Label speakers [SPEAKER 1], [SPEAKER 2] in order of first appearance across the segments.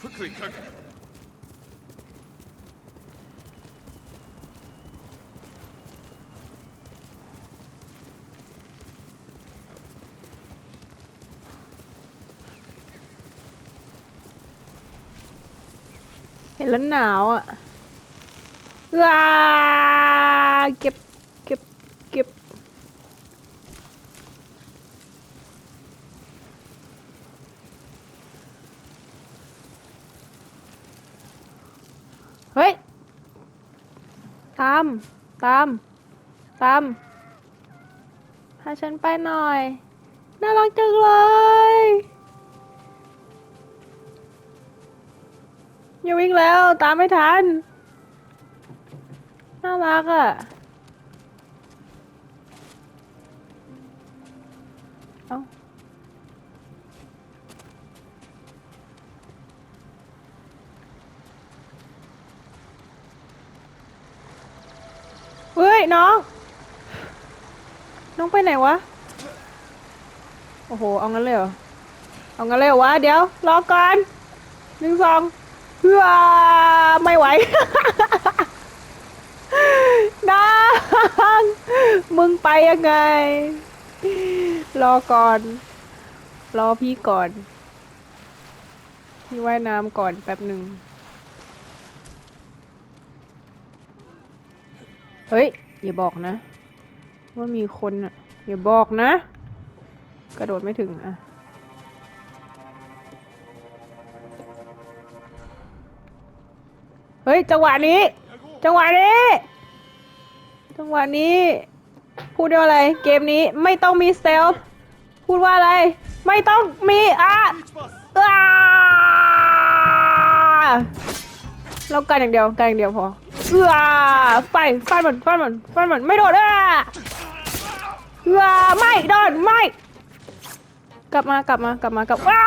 [SPEAKER 1] Quickly, Kirk.
[SPEAKER 2] เห็นแล้วหนาวอะว้าเก็บเก็บ เก็บ เฮ้ย ตาม ตามตามพาฉันไปหน่อย น่ารักจังเลยอย่าวิ่งแล้วตามไม่ทัน น่ารักอะอ้า เฮ้ย น้อง น้องไปไหนวะ โอ้โห เอางั้นเลยเหรอ เอางั้นเลยเหรอวะ เดี๋ยว รอก่อนหนึ่งสองเพื่อไม่ไหวนางมึงไปยังไง รอก่อน รอพี่ก่อน พี่ว่ายน้ำก่อนแป๊บหนึ่งเฮ้ย อย่าบอกนะ ว่ามีคนอะ อย่าบอกนะ กระโดดไม่ถึงอะเฮ้ยจังหวะนี้ จังหวะนี้ จังหวะนี้ พูดว่าอะไร เกมนี้ไม่ต้องมีเซลพูดว่าอะไร ไม่ต้องมีอะอ้าเรากันอย่างเดียวกันอย่างเดียวพอ เอื้อไฟฟาดมันฟาดมันฟาดมันไม่โดนอะเอื้อไม่โดนไม่กลับมากลับมากลับมากลับว้า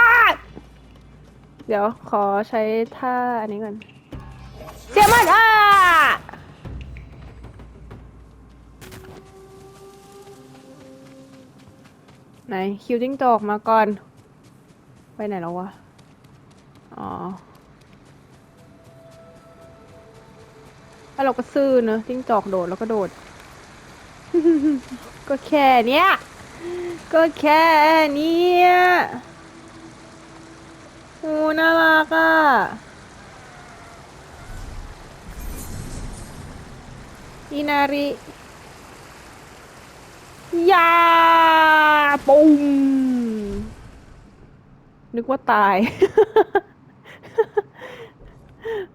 [SPEAKER 2] เดี๋ยวขอใช้ท่าอันนี้ก่อนเสียมันอะไหนคิวจิ้งจอกมาก่อน ไปไหนแล้ววะ อ๋อ แล้วเราก็ซื่อเนอะจิ้งจอกโดดแล้วก็โดด ก็แค่เนี้ย ก็แค่เนี้ยโอ้น่ารักอะอินาริยาปุ้มนึกว่าตาย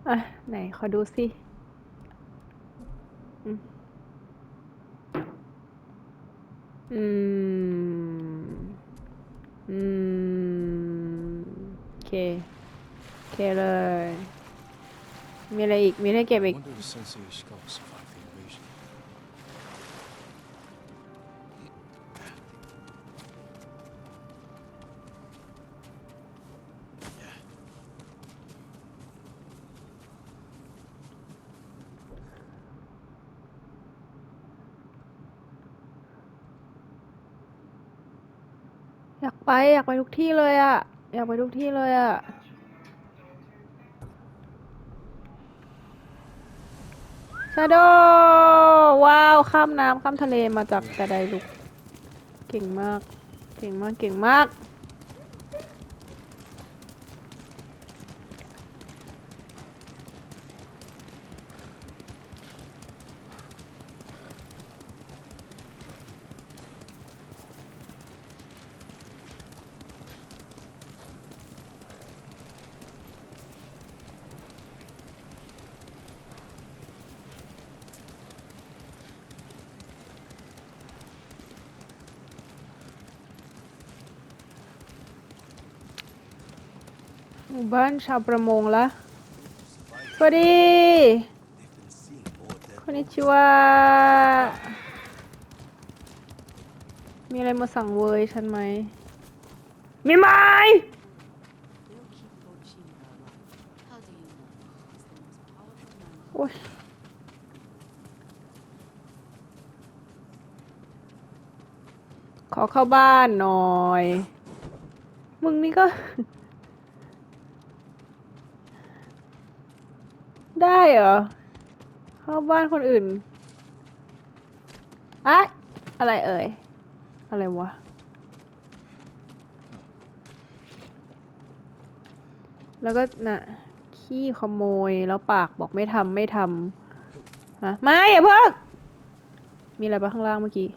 [SPEAKER 2] อะ ไหน ขอดูสิ อืมอืม อืม โอเค โอเคเลย มีอะไรอีก มีอะไรเก็บอีก อยากไปอยากไปทุกที่เลยอะอยากไปทุกที่เลยอะชาโดว้าวข้ามน้ำข้ามทะเลมาจากกระไดลูกเก่งมาก เก่งมากเก่งมาก มู่บ้านชาวประมงละสวัสดีคนนิชิวะมีอะไรมาสั่งเวยฉันไหม มีไหมโอ้ยขอเข้าบ้านหน่อย มึงนี่ก็ ได้เหรอ เข้าบ้านคนอื่นอะอะไรเอ่ย อะไรวะ แล้วก็น่ะ ขี้ขโมยแล้วปากบอกไม่ทำไม่ทำฮะไม่อย่าเพิ่งมีอะไรปะข้างล่างเมื่อกี้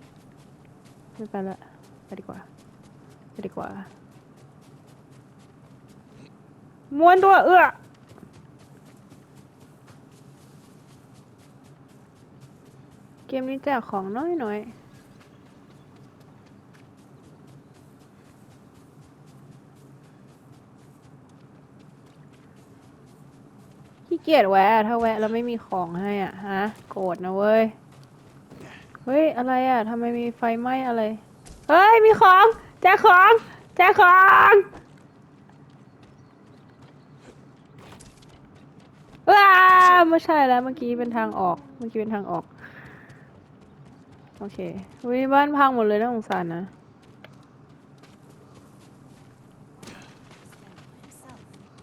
[SPEAKER 2] ไม่ไปละ ไปดีกว่า ไปดีกว่า ม้วนตัวเอื้อ เกมนี้แจกของน้อยหน้อยขี้เกียจแวะ ถ้าแวะแล้วไม่มีของให้อะฮะ โกรธนะเว้ย เฮ้ย อะไรอะทำไมมีไฟไหม้อะไร เฮ้ย มีของ แจกของ แจกของว้าไม่ใช่แล้วเมื่อกี้เป็นทางออก เมื่อกี้เป็นทางออก โอเควิบ้านพังหมดเลยน่าสงสารนะ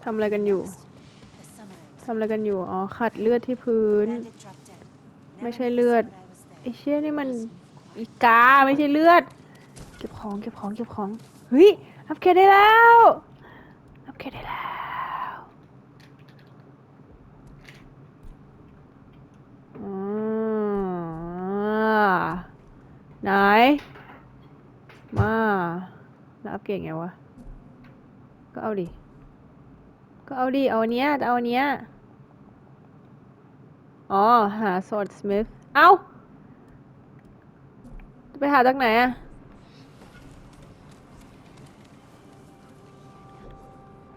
[SPEAKER 2] ทำอะไรกันอยู่ ทำอะไรกันอยู่ อ๋อ ขัดเลือดที่พื้น ไม่ใช่เลือดไอ้เชี่ยนี่มันอีกาไม่ใช่เลือด เก็บของเก็บของเก็บของ เฮ้ย อัพเกรดได้แล้ว อัพเกรดได้แล้ว อ่าไหน มา แล้ว อัพเกรดไงวะ ก็เอาดิ ก็เอาดิ เอาเนี้ยจะเอาเนี้ย อ๋อ หา sword smith เอาจะไปหาจากไหนอะ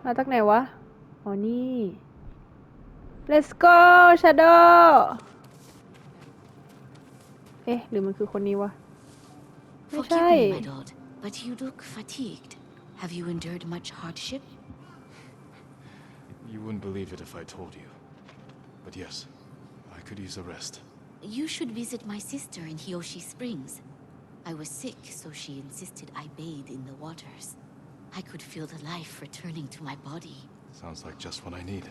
[SPEAKER 2] หาจากไหนวะ อ๋อ นี่ let's go shadow เอ๊ะ หรือมันคือคนนี้วะ ไม่ใช่
[SPEAKER 3] but you look fatigued. Have you endured much hardship?
[SPEAKER 1] You wouldn't believe it if I told you. But yes, I could use a rest.
[SPEAKER 3] You should visit my sister in Hiyoshi Springs. I was sick, so she insisted I bathe in the waters. I could feel the life returning to my body.
[SPEAKER 1] Sounds like just what I need.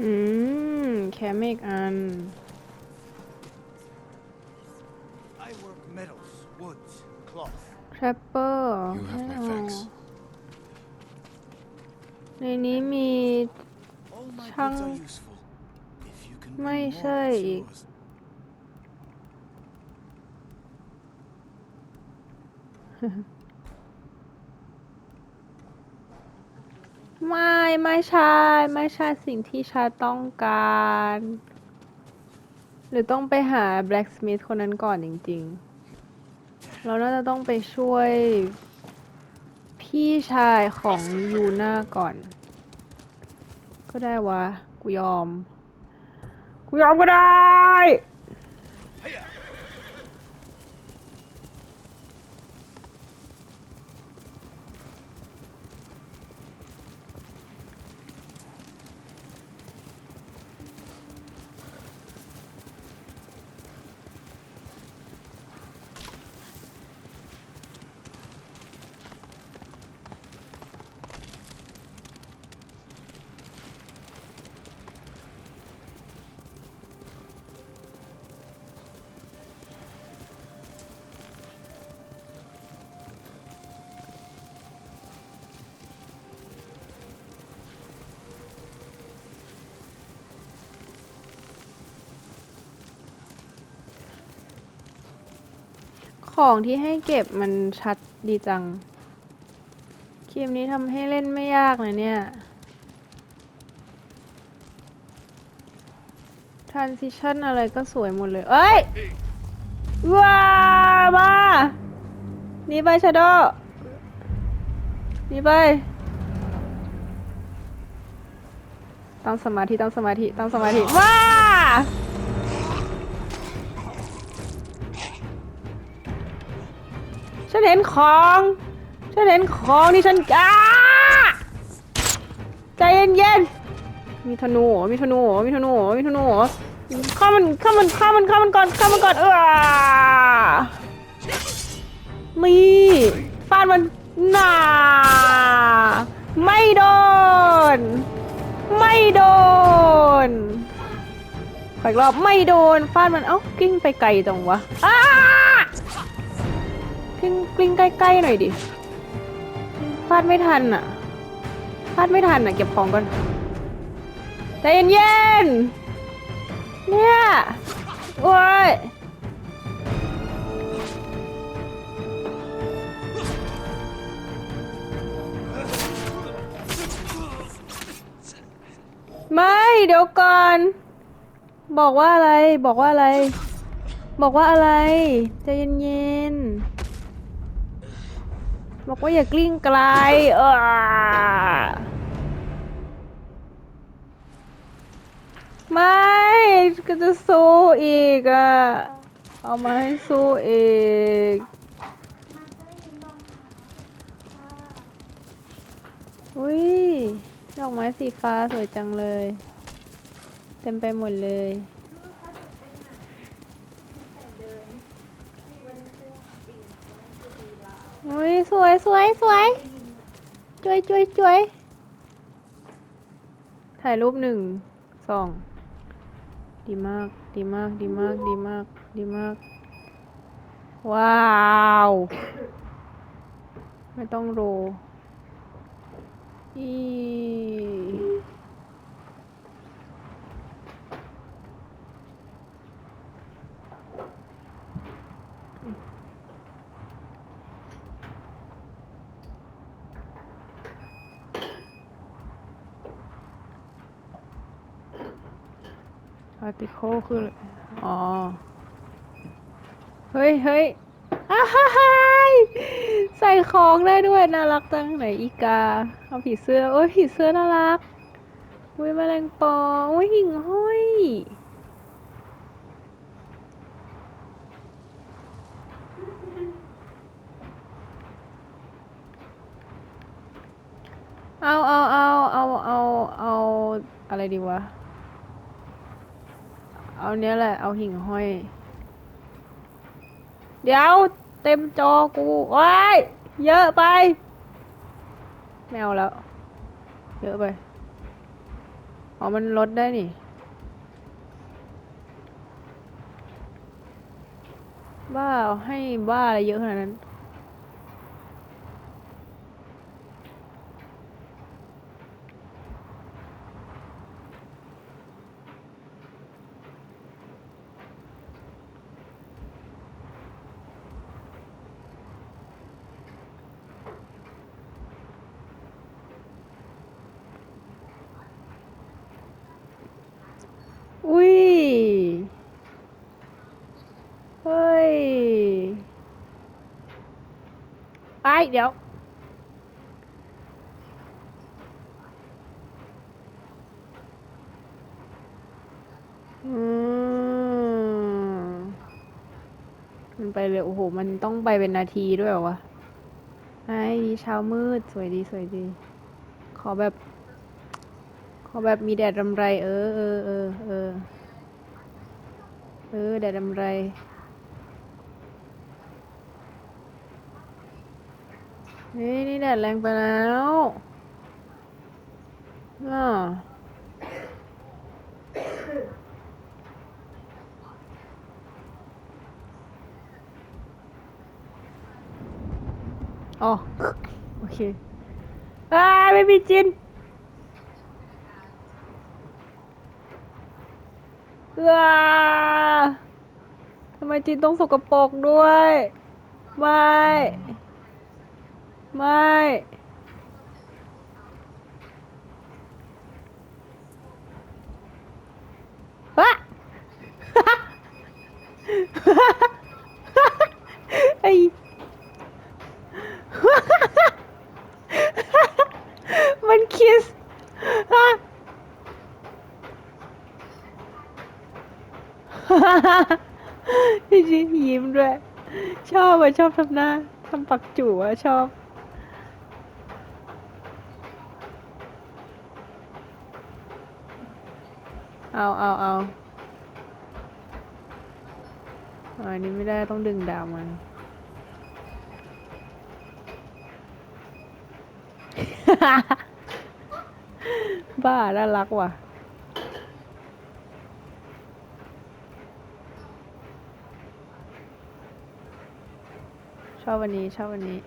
[SPEAKER 2] อืม แค่ไม่อีกอัน
[SPEAKER 4] I work metals, woods, cloth.
[SPEAKER 2] แทรปเปอร์
[SPEAKER 1] You have my thanks.
[SPEAKER 2] ในนี้มี
[SPEAKER 4] All my
[SPEAKER 2] Chang-
[SPEAKER 4] goods are useful. If you can bring
[SPEAKER 2] ไม่
[SPEAKER 4] more,
[SPEAKER 2] ใช่
[SPEAKER 4] it's
[SPEAKER 2] อีก
[SPEAKER 4] yours.
[SPEAKER 2] ไม่ไม่ใช่ ไม่ใช่สิ่งที่ชาต้องการ หรือต้องไปหา blacksmith คนนั้นก่อนจริงๆ เราน่าจะต้องไปช่วย พี่ชายของยูน่าก่อน ก็ได้วะ กูยอม กูยอมก็ได้ ของที่ให้เก็บมันชัดดีจัง เกมนี้ทำให้เล่นไม่ยากนะเนี่ย transition อะไรก็สวยหมดเลย เอ้ย ว้ามานี่ไปชาโดนี่ไปตั้งสมาธิตั้งสมาธิตั้งสมาธิว้า เห็นของ ฉันเห็นของที่ฉันอ้าใจเย็นๆ มีธนูมีธนูมีธนูมีธนูข้ามันข้ามันข้ามันข้ามันก่อนข้ามันก่อนเออมีฟาดมันหนาไม่โดน ไม่โดนขออีกรอบไม่โดนฟาดมันเอ้ากิ้งไปไกลจังวะอ้า กลิ้งใกล้ๆหน่อยดิฟาดไม่ทันอะฟาดไม่ทันอะ เก็บของก่อนใจเย็นๆเนี่ยโอ้ยไม่เดี๋ยวก่อน บอกว่าอะไร บอกว่าอะไร บอกว่าอะไรใจเย็นๆ บอกว่าอย่ากลิ้งไกลเออไม่ก็จะสู้อีกอะ เอามาให้สู้อีกอุ้ยดอกไม้สีฟ้าสวยจังเลย เต็มไปหมดเลย อุ้ยส วยสวยสวยช่วยช่วยช่วยถ่ายรูปหนึ่งสองดีมาก ดีมาก ดีมาก ดีมาก ดีมาก ว้าว ไม่ต้องโรอี อาร์ติโคคือ อ๋อ เฮ้ยเฮ้ยอ้าวใส่ของได้ด้วย น่ารักจังไหนอีกา เอาผีเสื้อ โอ้ยผีเสื้อน่ารักอุ้ยแมลงปออุ้ยหิ่งห้อยเอาเอาเอาเอาเอาเอาอะไรดีวะ เอาเนี้ยแหละ เอาหิ่งห้อย เดี๋ยวเต็มจอกูว้ายเยอะไปไม่เอาแล้ว เยอะไป อ๋อ มันลดได้นี่ บ้าให้บ้าอะไรเยอะขนาดนั้น อุ้ย เฮ้ยไอ้ เดี๋ยวอืมมันไปเลย โอ้โห มันต้องไปเป็นนาทีด้วยเหรอวะไอ้นี่เช้ามืด สวยดีสวยดี ขอแบบ ขอแบบมีแดดรำไร เออเออเออเออเออแดดรำไร นี่นี่แดดแรงไปแล้วน่ะอ๋อโอเคอ้าไม่มีจินเออทำไมจินต้องสกปรกด้วยไม่ ไม่วะไอ้มันคิสฮะพี่จียิ้มด้วย ชอบอะชอบทำหน้าทำปักจู่อะชอบ เอาเอาเอาอาอันนี้ไม่ได้ต้องดึงดาวมันบ้า น่ารักว่ะ ชอบวันนี้ ชอบวันนี้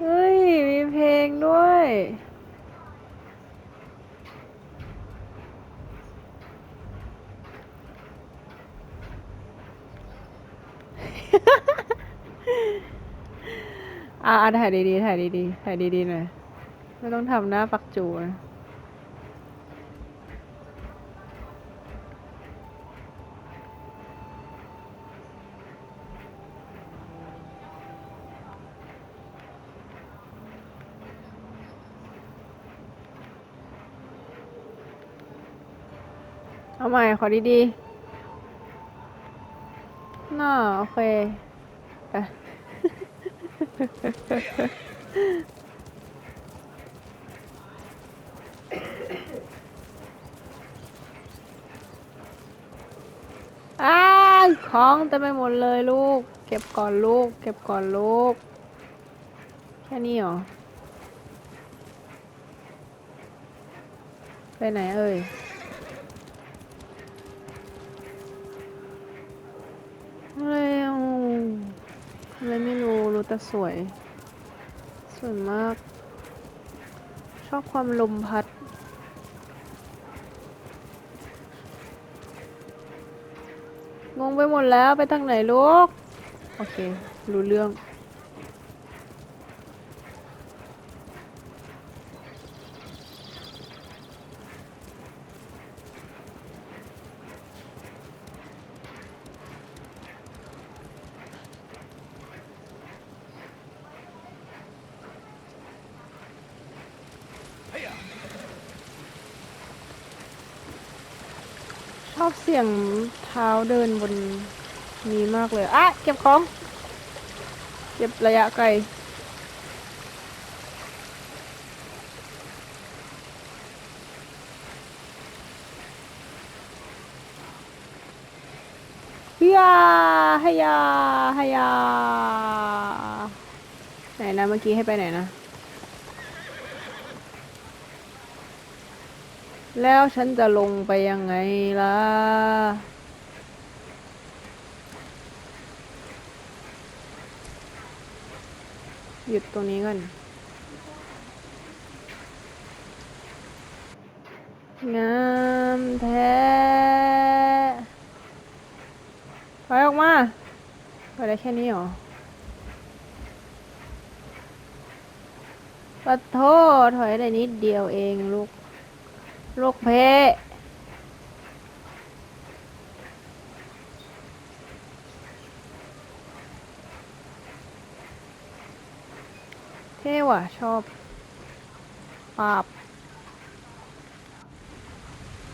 [SPEAKER 2] เฮ้ย มีเพลงด้วย อ่าถ่ายดีๆ ถ่ายดีๆ ถ่ายดีๆหน่อย ไม่ต้องทำหน้าปักจูนะเอาใหม่ ขอดีๆน่าโอเค ไป อ้าวของเต็มไปหมดเลยลูก เก็บก่อนลูก เก็บก่อนลูก แค่นี้เหรอ ไปไหนเอ่ย อะไรอะอะไรไม่รู้ รู้ แต่สวย สวยมาก ชอบความลมพัด งงไปหมดแล้วไปทางไหนลูก โอเค รู้เรื่อง สียงเท้าเดินบนนี้มากเลย อะ เก็บของ เก็บระยะไกล เฮียฮยาฮยาไหนนะ เมื่อกี้ให้ไปไหนนะ แล้วฉันจะลงไปยังไงล่ะ หยุดตรงนี้ก่อนงามแท้ถอยออกมาไปได้แค่นี้เหรอปัดโทษถอยได้นิดเดียวเองลูก ลูกเพะเท่ว่ะชอบปาบ